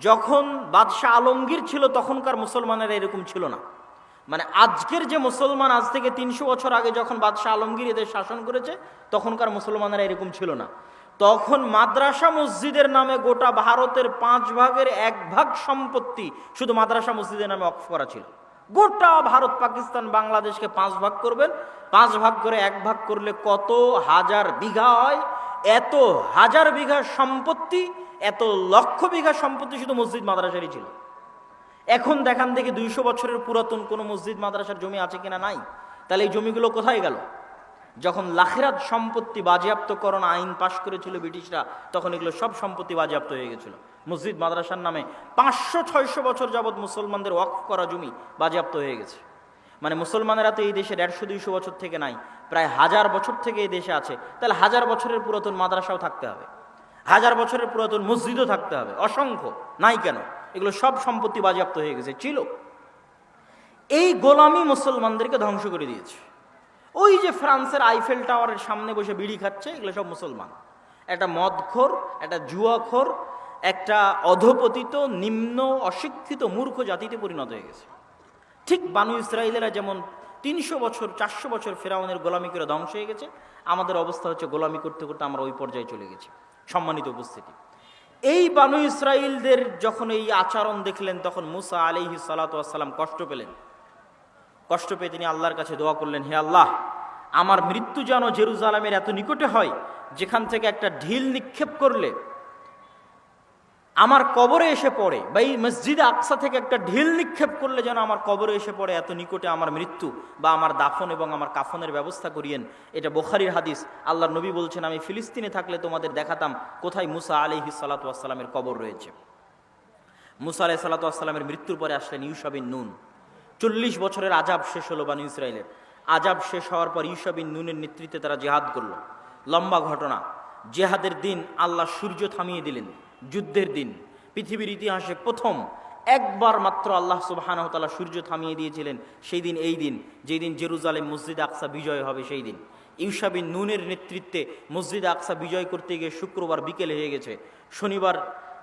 যখন বাদশাহ আলমগীর ছিল, তখনকার মুসলমানেরা এরকম ছিল না। মানে আজকের যে মুসলমান আজ থেকে তিনশো বছর আগে যখন বাদশাহ আলমগীর এদের শাসন করেছে, তখনকার মুসলমানেরা এরকম ছিল না। তখন মাদ্রাসা মসজিদের নামে গোটা ভারতের পাঁচ ভাগের এক ভাগ সম্পত্তি শুধু মাদ্রাসা মসজিদের নামে অক্ষ করা ছিল। গোটা ভারত, পাকিস্তান, বাংলাদেশকে পাঁচ ভাগ করবেন। পাঁচ ভাগ করে এক ভাগ করলে কত হাজার বিঘা হয়? এত হাজার বিঘা সম্পত্তি এত লক্ষ বিঘা সম্পত্তি শুধু মসজিদ মাদ্রাসারই ছিল। এখন দেখান দেখি দুইশো বছরের পুরাতন কোনো মসজিদ মাদ্রাসার জমি আছে কিনা নাই? তাহলে এই জমিগুলো কোথায় গেল? যখন লাখেরাত সম্পত্তি বাজেয়াপ্তকরণ আইন পাশ করেছিল ব্রিটিশরা, তখন এগুলো সব সম্পত্তি বাজেয়াপ্ত হয়ে গেছিল। মসজিদ মাদ্রাসার নামে পাঁচশো ছয়শো বছর যাবৎ মুসলমানদের ওয়াকফ করা জমি বাজেয়াপ্ত হয়ে গেছে। মানে মুসলমানেরা তো এই দেশে দেড়শো দুইশো বছর থেকে নাই, প্রায় হাজার বছর থেকে এই দেশে আছে। তাহলে হাজার বছরের পুরাতন মাদ্রাসাও থাকতে হবে। হাজার বছরের পুরাতন মসজিদও থাকতে হবে। অসংখ্য, নাই কেন? এগুলো সব সম্পত্তি বাজেয়াপ্ত হয়ে গেছে, ছিল। এই গোলামি মুসলমানদেরকে ধ্বংস করে দিয়েছে। ওই যে ফ্রান্সের আইফেল টাওয়ারের সামনে বসে বিড়ি খাচ্ছে, এগুলো সব মুসলমান। একটা মদখোর, একটা জুয়াখোর, একটা অধপতিত, নিম্ন, অশিক্ষিত, মূর্খ জাতিতে পরিণত হয়ে গেছে। ঠিক বানু ইসরায়েলেরা যেমন তিনশো বছর, চারশো বছর ফেরাউনের গোলামি করে ধ্বংস হয়ে গেছে, আমাদের অবস্থা হচ্ছে গোলামি করতে করতে আমরা ওই পর্যায়ে চলে গেছি। সম্মানিত উপস্থিতি। এই বানু ইসরায়েলদের যখন এই আচরণ দেখলেন, তখন মুসা আলিহি সালাতাম কষ্ট পেলেন। কষ্ট পেয়ে তিনি আল্লাহর কাছে দোয়া করলেন, হে আল্লাহ, আমার মৃত্যু যেন জেরুজালামের এত নিকটে হয়, যেখান থেকে একটা ঢিল নিক্ষেপ করলে আমার কবরে এসে পড়ে বা এই মসজিদে আকসা থেকে একটা ঢিল নিক্ষেপ করলে যেন আমার কবরে এসে পড়ে, এত নিকটে আমার মৃত্যু বা আমার দাফন এবং আমার কাফনের ব্যবস্থা করিয়েন। এটা বোখারির হাদিস। আল্লাহ নবী বলছেন, আমি ফিলিস্তিনে থাকলে তোমাদের দেখাতাম কোথায় মুসা আলিহি সালাতামের কবর রয়েছে। মুসা আলাহি সাল্লাতামের মৃত্যুর পরে আসলেন ইউসাবিন নুন। চল্লিশ বছরের আজাব শেষ হলো বানু ইসরায়েলের আজাব শেষ হওয়ার পর ইউসাবিন নুনের নেতৃত্বে তারা জেহাদ করল। লম্বা ঘটনা। জেহাদের দিন আল্লাহ সূর্য থামিয়ে দিলেন। যুদ্ধের দিন, পৃথিবীর ইতিহাসে প্রথম, একবার মাত্র আল্লাহ সুবাহানহতালা সূর্য থামিয়ে দিয়েছিলেন, সেই দিন এই দিন, যেই দিন জেরুজালেম মসজিদ আকসা বিজয় হবে সেই দিন। ইউসাবিন নুনের নেতৃত্বে মসজিদ আকসা বিজয় করতে গিয়ে শুক্রবার বিকেল হয়ে গেছে। শনিবার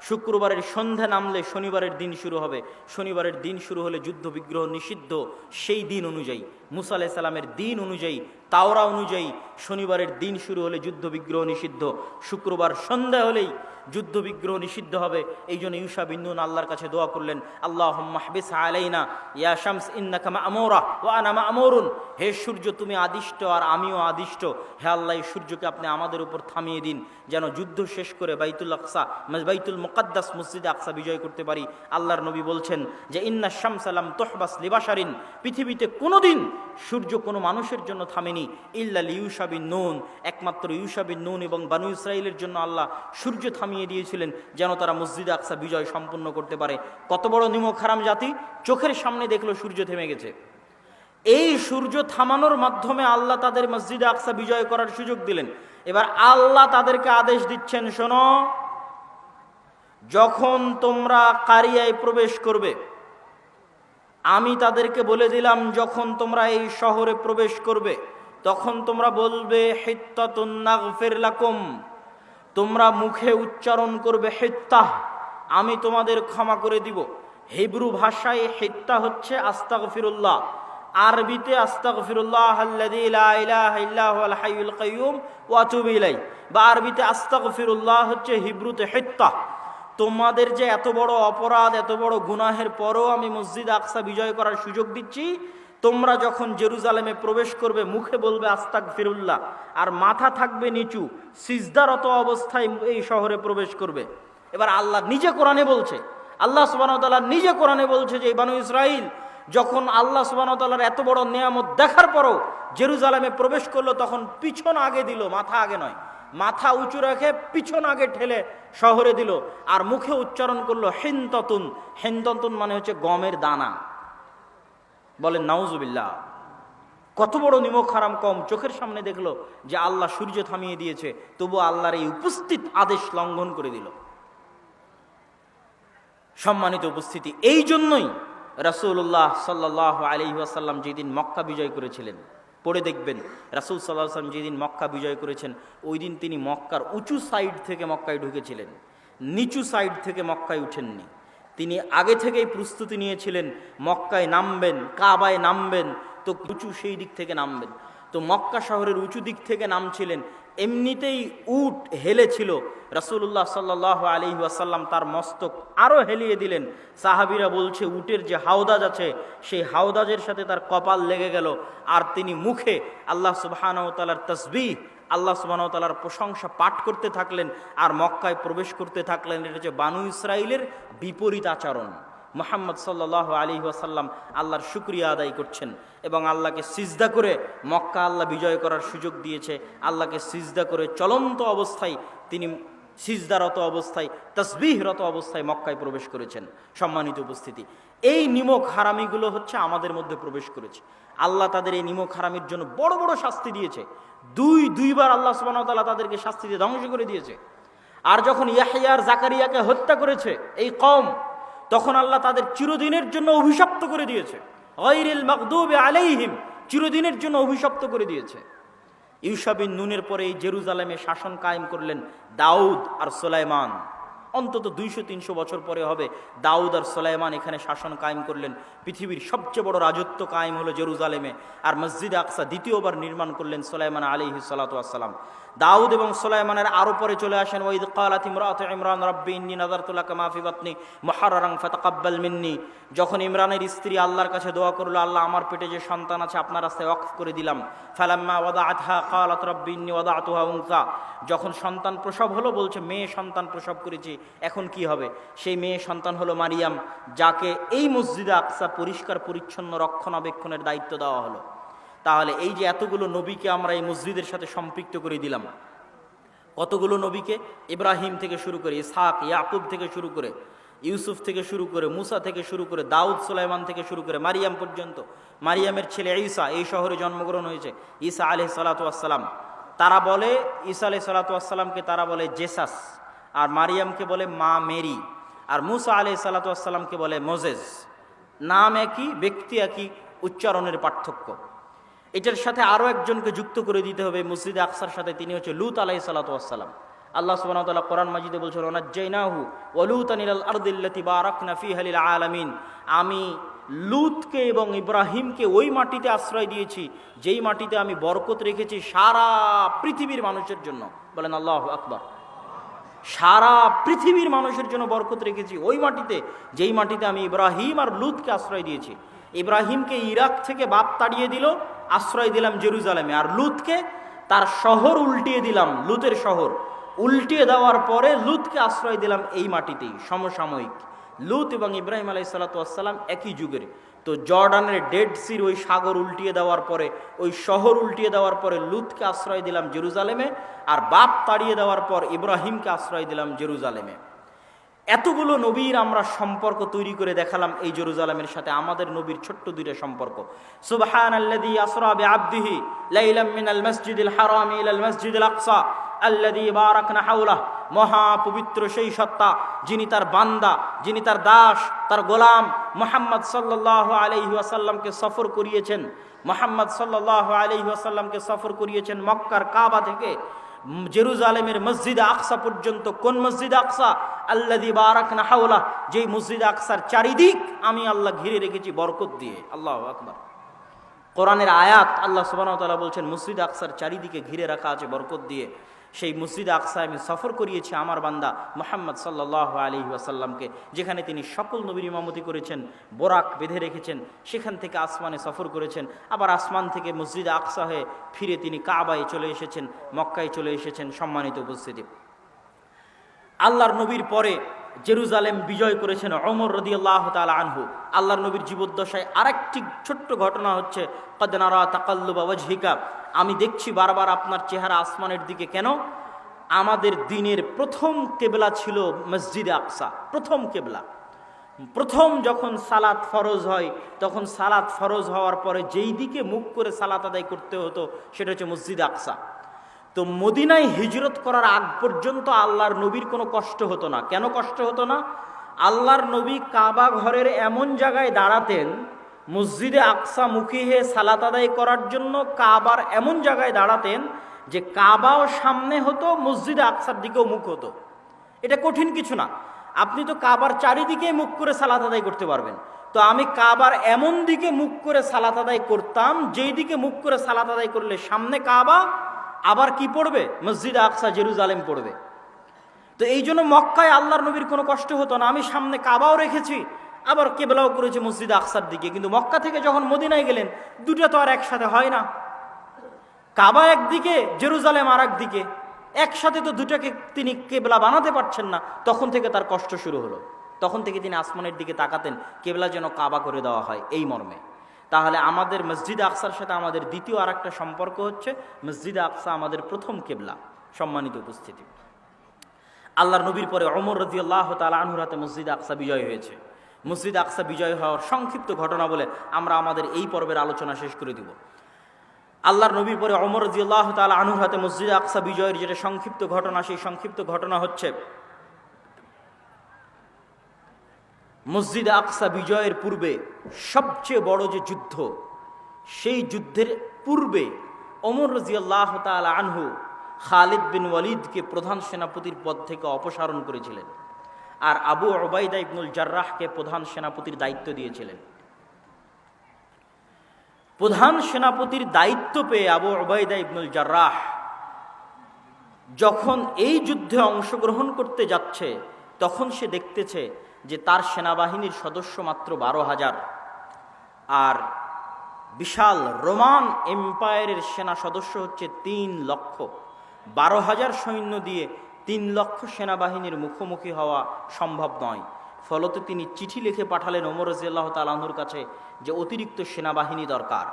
শুক্রবারের সন্ধ্যা নামলে শনিবারের দিন শুরু হবে। শনিবারের দিন শুরু হলে যুদ্ধ বিগ্রহ নিষিদ্ধ সেই দিন অনুযায়ী। মুসা আলাহ সাল্লামের দিন অনুযায়ী, তাওরা অনুযায়ী শনিবারের দিন শুরু হলে যুদ্ধ বিগ্রহ নিষিদ্ধ। শুক্রবার সন্ধ্যা হলেই যুদ্ধ বিগ্রহ নিষিদ্ধ হবে। এই জন্য ইউসা বিন্দুন আল্লাহর কাছে দোয়া করলেন আল্লাহ মাহবিস আলাইনা, ইয়া শামস ইন্নাকামা আমৌরা ও আনামা আমরুন হে সূর্য, তুমি আদিষ্ট আর আমিও আদিষ্ট। হে আল্লাহ সূর্যকে আপনি আমাদের উপর থামিয়ে দিন, যেন যুদ্ধ শেষ করে বাইতুল আকসা, বাইতুল মোকাদ্দাস মসজিদে আকসা বিজয় করতে পারি। আল্লাহর নবী বলছেন যে, ইন্না শামসালাম তোহবাস লিবাসারিন পৃথিবীতে কোনো দিন সূর্য কোনো মানুষের জন্য থামেনি। ইল্লাল ইউসাবিন নুন, একমাত্র ইউসাবিন নুন এবং বানু ইসরায়েলের জন্য আল্লাহ সূর্য থামিয়ে দিয়েছিলেন, যেন তারা মসজিদে আকসা বিজয় সম্পন্ন করতে পারে। কত বড় নিমক হারাম জাতি, চোখের সামনে দেখল সূর্য থেমে গেছে। এই সূর্য থামানোর মাধ্যমে আল্লাহ তাদের মসজিদে আকসা বিজয় করার সুযোগ দিলেন। এবার আল্লাহ তাদেরকে আদেশ দিচ্ছেন, শোনো যখন তোমরা কারিয়ায় প্রবেশ করবে, আমি তাদেরকে বলে দিলাম, যখন তোমরা এই শহরে প্রবেশ করবে, তখন তোমরা বলবে লাকুম। তোমরা মুখে উচ্চারণ করবে, হেত্তাহ। আমি তোমাদের ক্ষমা করে দিব। হিব্রু ভাষায় হেত্তা হচ্ছে আস্তাক ফিরুল্লাহ আরবিতে আস্তাক ফিরুল্লাহ ওয়াতুবিলাই বা আরবিতে আস্তাক ফিরুল্লাহ হচ্ছে হিব্রুতে হেত্তা। তোমাদের যে এত বড় অপরাধ, এত বড় গুনাহের পরও আমি মসজিদ আকসা বিজয় করার সুযোগ দিচ্ছি, তোমরা যখন জেরুজালেমে প্রবেশ করবে, মুখে বলবে আস্তাক ফিরুল্লাহ আর মাথা থাকবে নিচু, সিজদারত অবস্থায় এই শহরে প্রবেশ করবে। এবার আল্লাহ নিজে কোরআনে বলছে, আল্লাহ সুবাহতাল্লাহ নিজে কোরআনে বলছে যে বানু ইসরাইল যখন আল্লাহ সুবাহতাল্লাহর এত বড় নিয়ামত দেখার পরও জেরুজালেমে প্রবেশ করল, তখন পিছন আগে দিল, মাথা আগে নয়। মাথা উঁচু রেখে পিছন আগে ঠেলে শহরে দিল আর মুখে উচ্চারণ করল হেন্ততুন। হেন্ততুন মানে হচ্ছে গমের দানা। বলেন নাউজুবিল্লাহ। কত বড় নিমক হারাম কম। চোখের সামনে দেখল যে আল্লাহ সূর্য থামিয়ে দিয়েছে তবু আল্লাহর এই উপস্থিত আদেশ লঙ্ঘন করে দিল। সম্মানিত উপস্থিতি, এই জন্যই রাসুল্লাহ সাল্লাহ আলি ওয়াসাল্লাম যেদিন মক্কা বিজয় করেছিলেন পড়ে দেখবেন। রাসুল সাল্লাহ আসলাম যেদিন মক্কা বিজয় করেছেন, ওই দিন তিনি মক্কার উঁচু সাইড থেকে মক্কায় ঢুকেছিলেন। নিচু সাইড থেকে মক্কায় উঠেননি। তিনি আগে থেকেই প্রস্তুতি নিয়েছিলেন, মক্কায় নামবেন, কাবায় নামবেন, তো উঁচু সেই দিক থেকে নামবেন। তো মক্কা শহরের উঁচু দিক থেকে নামছিলেন। এমনিতেই উট হেলেছিল। রাসূলুল্লাহ সাল্লাহ আলী ওয়াসাল্লাম তার মস্তক আরও হেলিয়ে দিলেন। সাহাবিরা বলছে, উটের যে হাওদাজ আছে, সেই হাওদাজের সাথে তার কপাল লেগে গেল। আর তিনি মুখে আল্লাহ সুবাহানতালার তসবিহ, আল্লাহ সুবাহতালার প্রশংসা পাঠ করতে থাকলেন। আর মক্কায় প্রবেশ করতে থাকলেন, এটা হচ্ছে বানু ইসরায়েলের বিপরীত আচরণ। মোহাম্মদ সাল্লাহ আলী ওয়াসাল্লাম আল্লাহর শুক্রিয়া আদায় করছেন এবং আল্লাহকে সিজদা করে মক্কা আল্লাহ বিজয় করার সুযোগ দিয়েছে। আল্লাহকে সিজদা করে চলন্ত অবস্থায় তিনি সিজদারত অবস্থায়, তসবিহরত অবস্থায় মক্কায় প্রবেশ করেছেন। সম্মানিত উপস্থিতি, এই নিমক হারামিগুলো হচ্ছে আমাদের মধ্যে প্রবেশ করেছে। আল্লাহ তাদের এই নিমক হারামির জন্য বড় বড় শাস্তি দিয়েছে। দুই, দুইবার আল্লাহ সুবাহতাল্লাহ তাদেরকে শাস্তি দিয়ে ধ্বংস করে দিয়েছে। আর যখন ইয়াহিয়ার জাকারিয়াকে হত্যা করেছে, এই কম তখন আল্লাহ তাদের চিরদিনের জন্য অভিশপ্ত করে দিয়েছে। গৈরিল মকদুবে আলাইহিম চিরদিনের জন্য অভিশপ্ত করে দিয়েছে। ইউসাবিন নুনের পরে এই জেরুজালেমে শাসন কায়েম করলেন দাউদ আর সোলাইমান। অন্তত দুইশো, তিনশো বছর পরে হবে। দাউদ আর সোলাইমান এখানে শাসন কায়েম করলেন। পৃথিবীর সবচেয়ে বড় রাজত্ব কায়েম হলো জেরুজালেমে। আর মসজিদ আকসা দ্বিতীয়বার নির্মাণ করলেন সোলাইমান আলিহি সালাতাম দাউদ এবং সোলাইমানের আরও পরে চলে আসেন ওইদ কালাত ইমরাত ইমরান রব্বি ইন্নি নাজারতুল্লাহ মাফি বাতনি মহারাং ফাতাকাব্বাল মিন্নি। যখন ইমরানের স্ত্রী আল্লাহর কাছে দোয়া করল, আল্লাহ, আমার পেটে যে সন্তান আছে, আপনার রাস্তায় ওয়াকফ করে দিলাম। ফালাম্মা ওয়াদা আতহা কালাত রব্বি ইন্নি ওয়াদা আতুহা উংসা যখন সন্তান প্রসব হলো, বলছে, মেয়ে সন্তান প্রসব করেছি। এখন কি হবে? সেই মেয়ে সন্তান হলো মারিয়াম, যাকে এই মসজিদে আকসা পরিষ্কার, পরিচ্ছন্ন, রক্ষণাবেক্ষণের দায়িত্ব দেওয়া হলো। তাহলে এই যে এতগুলো নবীকে আমরা এই মসজিদের সাথে সম্পৃক্ত করে দিলাম, কতগুলো নবীকে? ইব্রাহিম থেকে শুরু করে ইসহাক, ইয়াকুব থেকে শুরু করে ইউসুফ থেকে শুরু করে মুসা থেকে শুরু করে দাউদ সুলাইমান থেকে শুরু করে মারিয়াম পর্যন্ত। মারিয়ামের ছেলে ঈসা এই শহরে জন্মগ্রহণ হয়েছে। ঈসা আলহ সালাতাম তারা বলে, ঈসা আলহ সালাতামকে তারা বলে জেসাস। আর মারিয়ামকে বলে মা মেরি, আর মুসা আলহ সালাতামকে বলে মোজেজ নাম একই, ব্যক্তি একই, উচ্চারণের পার্থক্য। এটার সাথে আরও একজনকে যুক্ত করে দিতে হবে মসজিদে আকসার সাথে, তিনি হচ্ছে লুত আলাই সালাতাম আল্লাহ সুবাহ তাল্লাহ কোরআন মাজিদে বলছেন ওনাজ্জাইনাহু ওলুত আনিল আরদিল্লাতি বারাকনা ফি হালিল আলামিন। আমি লুতকে এবং ইব্রাহিমকে ওই মাটিতে আশ্রয় দিয়েছি, যেই মাটিতে আমি বরকত রেখেছি সারা পৃথিবীর মানুষের জন্য। বলেন আল্লাহ আকবর। সারা পৃথিবীর মানুষের জন্য বরকত রেখেছি। ওই মাটিতে, যেই মাটিতে আমি ইব্রাহিম আর লুতকে আশ্রয় দিয়েছি। ইব্রাহিমকে ইরাক থেকে বাপ তাড়িয়ে দিল, আশ্রয় দিলাম জেরুজালেমে। আর লুতকে তার শহর উল্টিয়ে দিলাম, লুতের শহর। উল্টিয়ে দেওয়ার পরে লুতকে আশ্রয় দিলাম এই মাটিতেই, সমসাময়িক। লুত এবং ইব্রাহিম আলাই সাল্লাতাম একই যুগের। তো জর্ডানের ডেড সির ওই সাগর উল্টিয়ে দেওয়ার পরে, ওই শহর উল্টিয়ে দেওয়ার পরে লুতকে আশ্রয় দিলাম জেরুজালেমে আর বাপ তাড়িয়ে দেওয়ার পর ইব্রাহিমকে আশ্রয় দিলাম জেরুজালেমে। এতগুলো নবীর আমরা সম্পর্ক তৈরি করে দেখালাম এই জেরুজালামের সাথে, আমাদের নবীর ছোট্ট দুইটা সম্পর্ক। সুবহান আল্লাযী আসরা বিআবদিহি লাইলাম মিনাল মাসজিদিল হারাম মাসজিদিল আকসা। আল্লাযী বারাকনা হাওলা মহা পবিত্র সেই সত্তা যিনি তার বান্দা, যিনি তার দাস, তার গোলাম মোহাম্মদ সাল্লাল্লাহু আলাইহি ওয়াসাল্লামকে সফর করিয়েছেন। মোহাম্মদ সাল্লাল্লাহু আলাইহি ওয়াসাল্লামকে সফর করিয়েছেন মক্কার কাবা থেকে। জেরুজালেমের মসজিদ আকসা পর্যন্ত কোন মসজিদ আকসা? আল্লাদি বারাক নাহাউলা যেই মসজিদ আকসার চারিদিক আমি আল্লাহ ঘিরে রেখেছি বরকত দিয়ে। আল্লাহ আকবর। কোরআনের আয়াত আল্লাহ সুবাহতাল্লাহ বলছেন, মসজিদ আকসার চারিদিকে ঘিরে রাখা আছে বরকত দিয়ে। সেই মসজিদ আকসা আমি সফর করিয়েছি আমার বান্দা মোহাম্মদ সাল্লাহ আলী ওয়াসাল্লামকে, যেখানে তিনি সকল নবীর ইমামতি করেছেন, বোরাক বেঁধে রেখেছেন, সেখান থেকে আসমানে সফর করেছেন, আবার আসমান থেকে মসজিদ আকসা হয়ে ফিরে তিনি কাবায় চলে এসেছেন, মক্কায় চলে এসেছেন সম্মানিত উপস্থিতি। আল্লাহর নবীর পরে জেরুজালেম বিজয় করেছেন অমর রদি আল্লাহ আনহু। আল্লাহর নবীর জীবদ্দশায় আরেকটি ছোট্ট ঘটনা হচ্ছে কদনারা তাকাল্লুবা ওয়াজহিকা আমি দেখছি বারবার আপনার চেহারা আসমানের দিকে কেন? আমাদের দিনের প্রথম কেবলা ছিল মসজিদে আকসা, প্রথম কেবলা। প্রথম যখন সালাত ফরজ হয়, তখন সালাত ফরজ হওয়ার পরে যেই দিকে মুখ করে সালাত আদায় করতে হতো, সেটা হচ্ছে মসজিদ আকসা। তো মদিনায় হিজরত করার আগ পর্যন্ত আল্লাহর নবীর কোনো কষ্ট হতো না। কেন কষ্ট হতো না? আল্লাহর নবী কাবা ঘরের এমন জায়গায় দাঁড়াতেন, মসজিদে আকসা মুখী হয়ে সালাত আদায় করার জন্য কাবার এমন জায়গায় দাঁড়াতেন যে কাবাও সামনে হতো, মসজিদে আকসার দিকেও মুখ হতো। এটা কঠিন কিছু না। আপনি তো কাবার চারিদিকে মুখ করে সালাত আদায় করতে পারবেন। তো আমি কাবার এমন দিকে মুখ করে সালাত আদায় করতাম, যেই দিকে মুখ করে সালাত আদায় করলে সামনে কাবা আবার কি পড়বে? মসজিদ আকসা, জেরুজালেম পড়বে। তো এই জন্য মক্কায় আল্লাহর নবীর কোনো কষ্ট হতো না। আমি সামনে কাবাও রেখেছি, আবার কেবলাও করেছি মসজিদ আকসার দিকে। কিন্তু মক্কা থেকে যখন মদিনায় গেলেন, দুটো তো আর একসাথে হয় না। কাবা একদিকে, জেরুজালেম আর একদিকে একসাথে তো দুটাকে তিনি কেবলা বানাতে পারছেন না। তখন থেকে তার কষ্ট শুরু হলো। তখন থেকে তিনি আসমানের দিকে তাকাতেন, কেবলা যেন কাবা করে দেওয়া হয় এই মর্মে। তাহলে আমাদের মসজিদ আকসার সাথে আমাদের দ্বিতীয় আর একটা সম্পর্ক হচ্ছে মসজিদ আকসা আমাদের প্রথম কেবলা, সম্মানিত উপস্থিতি। আল্লাহর নবীর পরে অমর রাজি আল্লাহ তালা আনহুর হাতে মসজিদ আকসা বিজয় হয়েছে। মসজিদ আকসা বিজয় হওয়ার সংক্ষিপ্ত ঘটনা বলে আমরা আমাদের এই পর্বের আলোচনা শেষ করে দিব। আল্লাহর নবীর পরে অমর রাজি আল্লাহ তালা আনহুর হাতে মসজিদ আকসা বিজয়ের যেটা সংক্ষিপ্ত ঘটনা, সেই সংক্ষিপ্ত ঘটনা হচ্ছে মসজিদ আকসা বিজয়ের পূর্বে সবচেয়ে বড় যে যুদ্ধ, সেই যুদ্ধের পূর্বে অমর রাজিয়াল্লাহ তাল আনহু খালিদ বিন ওয়ালিদকে প্রধান সেনাপতির পদ থেকে অপসারণ করেছিলেন আর আবু ওবায়দা ইবনুল জার্রাহকে প্রধান সেনাপতির দায়িত্ব দিয়েছিলেন। প্রধান সেনাপতির দায়িত্ব পেয়ে আবু ওবায়দা ইবনুল জার্রাহ যখন এই যুদ্ধে অংশগ্রহণ করতে যাচ্ছে, তখন সে দেখতেছে যে তার সেনাবাহিনীর সদস্য মাত্র বারো হাজার। আর বিশাল রোমান এম্পায়ারের সেনা সদস্য হচ্ছে তিন লক্ষ। বারো হাজার সৈন্য দিয়ে তিন লক্ষ সেনাবাহিনীর মুখোমুখি হওয়া সম্ভব নয়। ফলত তিনি চিঠি লিখে পাঠালেন ওমর রাজিয়াল্লাহ তালাহুর কাছে যে অতিরিক্ত সেনাবাহিনী দরকার।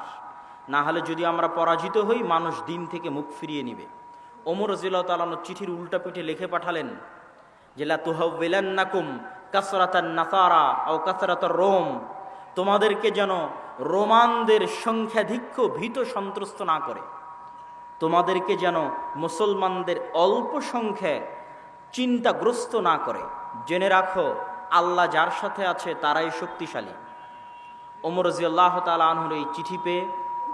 না হলে যদি আমরা পরাজিত হই, মানুষ দিন থেকে মুখ ফিরিয়ে নিবে। ওমর রাজিয়াল্লাহ তালানোর চিঠির উল্টা পিঠে লিখে পাঠালেন জেলা তুহাউলান্নাকুম কাসরাতান নাসারা ও কাসরাত রোম। তোমাদেরকে যেন রোমানদের সংখ্যাধিক্য ভীত সন্ত্রস্ত না করে। তোমাদেরকে যেন মুসলমানদের অল্প সংখ্যায় চিন্তাগ্রস্ত না করে। জেনে রাখো, আল্লাহ যার সাথে আছে তারাই শক্তিশালী। ওমর রাজিয়াল্লাহ তালা আনহুর এই চিঠি পেয়ে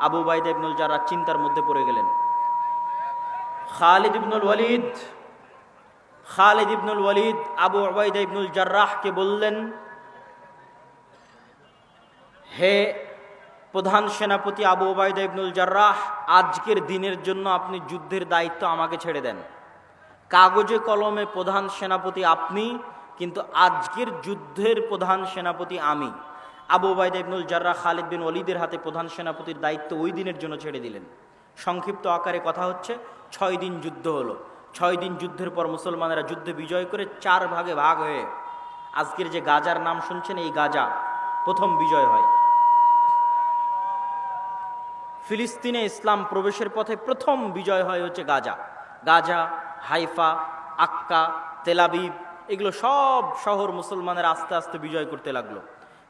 আবু বাইদ ইবনুল যারা চিন্তার মধ্যে পড়ে গেলেন। খালিদ ইবনুল ওয়ালিদ খালিদ ইবনুল ওয়ালিদ, আবু ওবায়দা ইবনুল জার্রাহকে বললেন, হে প্রধান সেনাপতি আবু ওবায়দা ইবনুল জার্রাহ, আজকের দিনের জন্য আপনি যুদ্ধের দায়িত্ব আমাকে ছেড়ে দেন। কাগজে কলমে প্রধান সেনাপতি আপনি, কিন্তু আজকের যুদ্ধের প্রধান সেনাপতি আমি। আবু ওবায়দা ইবনুল জার্রাহ খালিদ বিন ওলিদের হাতে প্রধান সেনাপতির দায়িত্ব ওই দিনের জন্য ছেড়ে দিলেন। সংক্ষিপ্ত আকারে কথা হচ্ছে, ছয় দিন যুদ্ধ হলো। ছয় দিন যুদ্ধের পর মুসলমানেরা যুদ্ধে বিজয় করে চার ভাগে ভাগ হয়ে আজকের যে গাজার নাম শুনছেন, এই গাজা প্রথম বিজয় হয়। ফিলিস্তিনে ইসলাম প্রবেশের পথে প্রথম বিজয় হয় হচ্ছে গাজা। গাজা, হাইফা, আক্কা তেলাবিব এগুলো সব শহর মুসলমানের আস্তে আস্তে বিজয় করতে লাগল।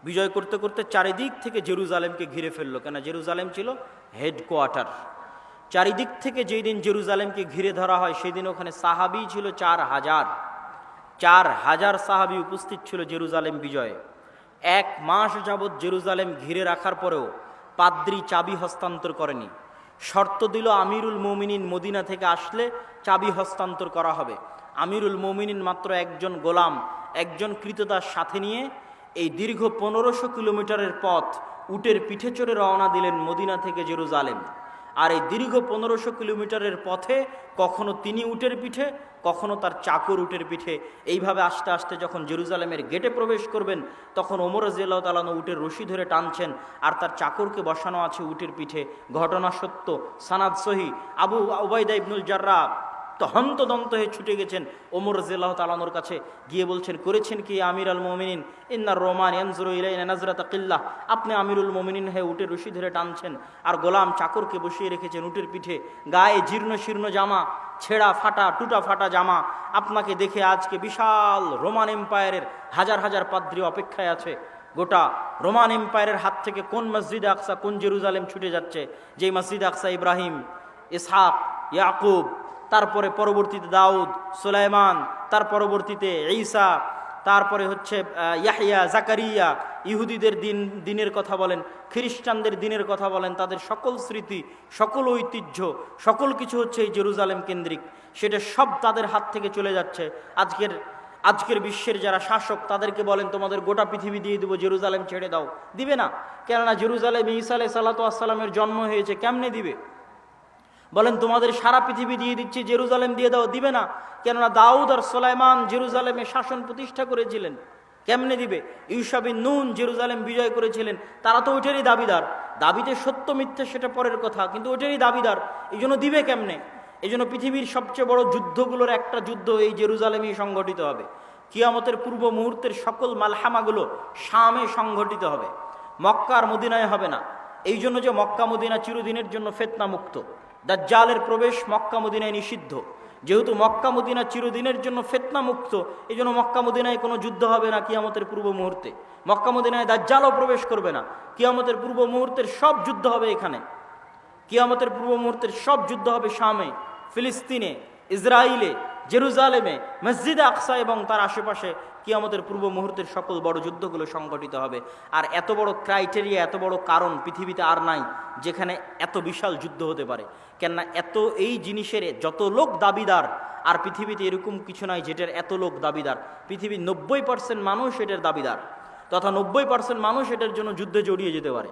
বিজয় করতে করতে চারিদিক থেকে জেরুজালেমকে ঘিরে ফেলল। কেন? জেরুজালেম ছিল হেডকোয়ার্টার চারিদিক থেকে যেই দিন জেরুজালেমকে ঘিরে ধরা হয় সেদিন ওখানে সাহাবি ছিল চার হাজার। চার হাজার সাহাবি উপস্থিত ছিল জেরুজালেম বিজয়ে। এক মাস যাবৎ জেরুজালেম ঘিরে রাখার পরেও পাদ্রি চাবি হস্তান্তর করেনি। শর্ত দিল আমিরুল মোমিনিন মদিনা থেকে আসলে চাবি হস্তান্তর করা হবে। আমিরুল মোমিনিন মাত্র একজন গোলাম, একজন কৃতদার সাথে নিয়ে এই দীর্ঘ পনেরোশো কিলোমিটারের পথ উটের পিঠে চড়ে রওনা দিলেন মদিনা থেকে জেরুজালেম। আর এই দীর্ঘ পনেরোশো কিলোমিটারের পথে কখনো তিনি উটের পিঠে, কখনো তার চাকর উটের পিঠে। এইভাবে আস্তে আস্তে যখন জেরুজালেমের গেটে প্রবেশ করবেন, তখন ওমর রাজিয়াল্লাহ তালানো উটের রশি ধরে টানছেন আর তার চাকরকে বসানো আছে উটের পিঠে। ঘটনা সত্য, সানাদ সহি। আবু ওবায়দা ইবনুল জার্রা হন্তদন্ত হয়ে ছুটে গেছেন ওমর রাজিয়াল্লাহ তালানোর কাছে। গিয়ে বলছেন, করেছেন কি আমির আল মোমিনিন? ইন্নার রোমান ইয়ানজুরু ইলাইনা নাজরাত কিল্লাহ। আপনি আমিরুল মোমিনিন হয়ে উটের রশি ধরে টানছেন আর গোলাম চাকরকে বসিয়ে রেখেছেন উটের পিঠে। গায়ে জীর্ণ শীর্ণ জামা, ছেঁড়া ফাটা, টুটা ফাটা জামা। আপনাকে দেখে আজকে বিশাল রোমান এম্পায়ারের হাজার হাজার পাদ্রী অপেক্ষায় আছে। গোটা রোমান এম্পায়ারের হাত থেকে কোন মসজিদ আকসা, কোন জেরুজালেম ছুটে যাচ্ছে? যেই মসজিদ আকসা ইব্রাহিম, ইসহাক, ইয়াকুব তারপরে পরবর্তীতে দাউদ, সুলাইমান, তার পরবর্তীতে ঈসা, তারপরে হচ্ছে ইয়াহিয়া জাকারিয়া, ইহুদিদের দিন, দিনের কথা বলেন, খ্রিস্টানদের দিনের কথা বলেন, তাদের সকল স্মৃতি, সকল ঐতিহ্য, সকল কিছু হচ্ছে এই জেরুজালেম কেন্দ্রিক। সেটা সব তাদের হাত থেকে চলে যাচ্ছে। আজকের আজকের বিশ্বের যারা শাসক, তাদেরকে বলেন, তোমাদের গোটা পৃথিবী দিয়ে দেবো, জেরুজালেম ছেড়ে দাও। দিবে না। কেননা জেরুজালেম ঈসা আলাই সাল্লাতু আসসালামের জন্ম হয়েছে, কেমনে দিবে? বলেন, তোমাদের সারা পৃথিবী দিয়ে দিচ্ছি, জেরুজালেম দিয়ে দাও। দিবে না। কেননা দাউদ আর সোলাইমান জেরুজালেমে শাসন প্রতিষ্ঠা করেছিলেন। কেমনে দিবে? ইউসাবিন নুন জেরুজালেম বিজয় করেছিলেন। তারা তো ওইটারই দাবিদার। দাবিতে সত্য মিথ্যে সেটা পরের কথা, কিন্তু ওইটারই দাবিদার। এই জন্য দিবে কেমনে? এই জন্য পৃথিবীর সবচেয়ে বড় যুদ্ধগুলোর একটা যুদ্ধ এই জেরুজালেমেই সংগঠিত হবে। কিয়ামতের পূর্ব মুহূর্তের সকল মালহামাগুলো শামে সংঘটিত হবে। মক্কার মদিনায় হবে না। এই জন্য যে মক্কা মদিনা চিরদিনের জন্য ফেতনা মুক্ত। দাজ্জালের প্রবেশ মক্কা মদিনায় নিষিদ্ধ। যেহেতু মক্কা মদিনা চিরদিনের জন্য ফেতনা মুক্ত এই জন্য মক্কা মদিনায় কোনো যুদ্ধ হবে না কিয়ামতের পূর্ব মুহূর্তে। মক্কা মদিনায় দাজ্জালও প্রবেশ করবে না। কিয়ামতের পূর্ব মুহূর্তের সব যুদ্ধ হবে এখানে। কিয়ামতের পূর্ব মুহূর্তের সব যুদ্ধ হবে শামে, ফিলিস্তিনে ইসরায়েলে জেরুজালেমে, মসজিদে আকসা এবং তার আশেপাশে কিয়ামতের পূর্ব মুহূর্তের সকল বড় যুদ্ধগুলো সংগঠিত হবে। আর এত বড় ক্রাইটেরিয়া এত বড় কারণ পৃথিবীতে আর নাই, যেখানে এত বিশাল যুদ্ধ হতে পারে। কেননা এত, এই জিনিসের যত লোক দাবিদার, আর পৃথিবীতে এরকম কিছু নাই যেটার এত লোক দাবিদার। পৃথিবীর নব্বই পার্সেন্ট মানুষ এটার দাবিদার, তথা নব্বই পার্সেন্ট মানুষ এটার জন্য যুদ্ধে জড়িয়ে যেতে পারে।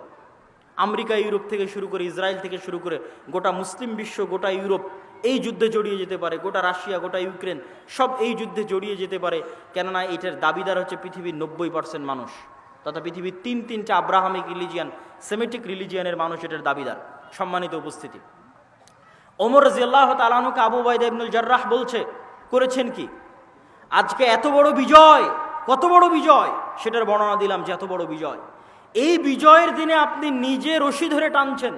আমেরিকা, ইউরোপ থেকে শুরু করে ইসরায়েল থেকে শুরু করে গোটা মুসলিম বিশ্ব, গোটা ইউরোপ এই যুদ্ধে জড়িয়ে যেতে পারে, গোটা রাশিয়া, গোটা ইউক্রেন সব এই যুদ্ধে জড়িয়ে যেতে পারে। কেননা এটার দাবিদার হচ্ছে পৃথিবীর নব্বই পার্সেন্ট মানুষ, তথা পৃথিবীর তিন তিনটা আব্রাহামিক রিলিজিয়ান সেমেটিক রিলিজিয়ানের মানুষ এটার দাবিদার। সম্মানিত উপস্থিতি। ওমর রাজিয়াল্লাহ তালানুকে আবু বাইদা ইবনুল জার্রাহ বলছে, করেছেন কি? আজকে এত বড় বিজয়, কত বড় বিজয়, সেটার বর্ণনা দিলাম যে এত বড় বিজয়। এই বিজয়ের দিনে আপনি নিজে রশি ধরে টানছেন।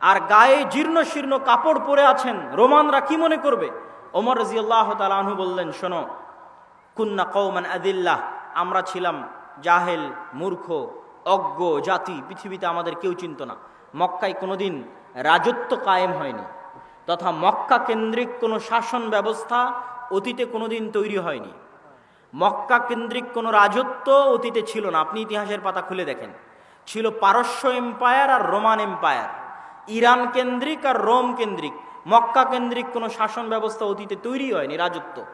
আর গায়ে জীর্ণ শীর্ণ কাপড় পরে আছেন। রোমানরা কি মনে করবে? ওমর রাজিয়াল্লাহ তালাহু বললেন, শোনো, কুন্না কৌমান আদিল্লাহ, আমরা ছিলাম জাহেল, মূর্খ, অজ্ঞ জাতি, পৃথিবীতে আমাদের কেউ চিনত না। মক্কায় কোনোদিন রাজত্ব কায়েম হয়নি, তথা মক্কা কেন্দ্রিক কোনো শাসন ব্যবস্থা অতীতে কোনোদিন তৈরি হয়নি। মক্কা কেন্দ্রিক কোনো রাজত্ব অতীতে ছিল না। আপনি ইতিহাসের পাতা খুলে দেখেন। ছিল পারস্য এম্পায়ার আর রোমান এম্পায়ার। ইরান কেন্দ্রিক আর রোম কেন্দ্রিক। মক্কা কেন্দ্রিক কোনো শাসন ব্যবস্থা অতীতে তৈরি হয়নি, রাজত্ব।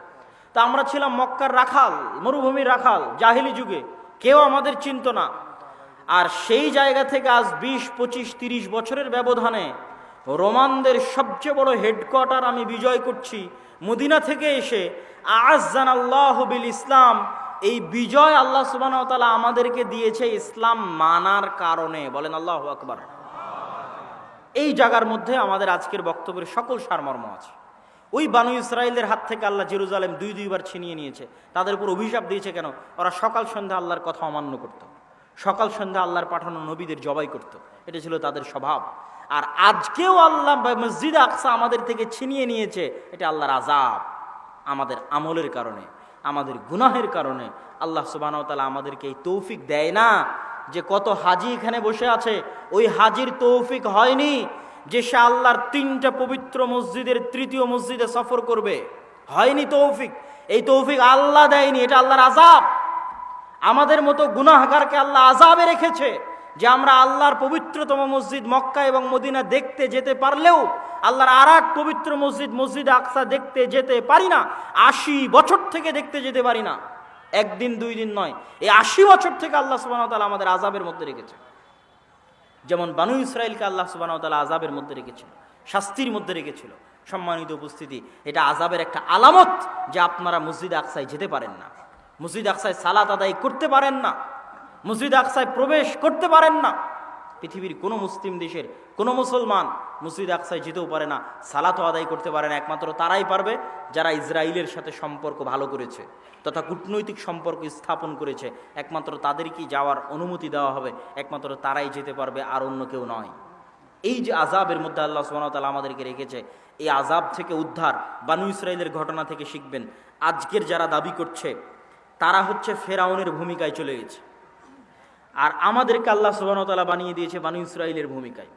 তা আমরা ছিলাম মক্কার রাখাল, মরুভূমির রাখাল, জাহিলি যুগে। কেউ আমাদের চিনত না। আর সেই জায়গা থেকে আজ বিশ, পঁচিশ, তিরিশ বছরের ব্যবধানে রোমানদের সবচেয়ে বড় হেডকোয়ার্টার আমি বিজয় করছি মদিনা থেকে এসে আজান আল্লাহ বিল ইসলাম এই বিজয় আল্লাহ সুবাহ তালা আমাদেরকে দিয়েছে ইসলাম মানার কারণে। বলেন আল্লাহ আকবার। এই জায়গার মধ্যে আমাদের আজকের বক্তব্যের সকল সারমর্ম আছে। ওই বানু ইসরায়েলের হাত থেকে আল্লাহ জেরুজালেম দুই দুইবার ছিনিয়ে নিয়েছে। তাদের উপর অভিশাপ দিয়েছে কেন? ওরা সকাল সন্ধ্যা আল্লাহর কথা অমান্য করত। সকাল সন্ধ্যা আল্লাহর পাঠানো নবীদের জবাই করত। এটা ছিল তাদের স্বভাব। আর আজকেও আল্লাহ মসজিদ আকসা আমাদের থেকে ছিনিয়ে নিয়েছে, এটা আল্লাহর আজাব আমাদের আমলের কারণে, আমাদের গুনাহের কারণে। আল্লাহ সুবাহতালা আমাদেরকে এই তৌফিক দেয় না যে কত হাজি এখানে বসে আছে, ওই হাজির তৌফিক হয়নি যে সে আল্লাহর তিনটা পবিত্র মসজিদের তৃতীয় মসজিদে সফর করবে। হয়নি তৌফিক। এই তৌফিক আল্লাহ দেয়নি, এটা আল্লাহর আজাব আমাদের মতো গুনাহগারকে আল্লাহ আজাবে রেখেছে। যে আমরা আল্লাহর পবিত্রতম মসজিদ মক্কা এবং মদিনা দেখতে যেতে পারলেও আল্লাহর আর এক পবিত্র মসজিদ মসজিদ আকসা দেখতে যেতে পারি না, আশি বছর থেকে দেখতে যেতে পারি না। একদিন, দুই দিন নয়, এই আশি বছর থেকে আল্লাহ সুবাহ তালা আমাদের আজাবের মধ্যে রেখেছে। যেমন বানু ইসরায়েলকে আল্লাহ সুবাহ তালা আজাবের মধ্যে রেখেছিল, শাস্তির মধ্যে রেখেছিল। সম্মানিত উপস্থিতি, এটা আজাবের একটা আলামত যে আপনারা মসজিদ আকসায় যেতে পারেন না। মসজিদ আকসায় সালাত আদায় করতে পারেন না। মসজিদ আকসায় প্রবেশ করতে পারেন না। পৃথিবীর কোনো মুসলিম দেশের কোনো মুসলমান মসজিদ আকসায় যেতেও পারে না, সালাতও আদায় করতে পারে না, একমাত্র তারাই পারবে যারা ইসরায়েলের সাথে সম্পর্ক ভালো করেছে তথা কূটনৈতিক সম্পর্ক স্থাপন করেছে। একমাত্র তাদেরকেই যাওয়ার অনুমতি দেওয়া হবে, একমাত্র তারাই যেতে পারবে, আর অন্য কেউ নয়। এই যে আজাবের মধ্যে আল্লাহ সুবাহতাল আমাদেরকে রেখেছে, এই আজাব থেকে উদ্ধার বানু ইসরায়েলের ঘটনা থেকে শিখবেন। আজকের যারা দাবি করছে, তারা হচ্ছে ফেরাউনের ভূমিকায় চলে গেছে। আর আমাদেরকে আল্লাহ সুবাহতালা বানিয়ে দিয়েছে বানু ইসরায়েলের ভূমিকায়।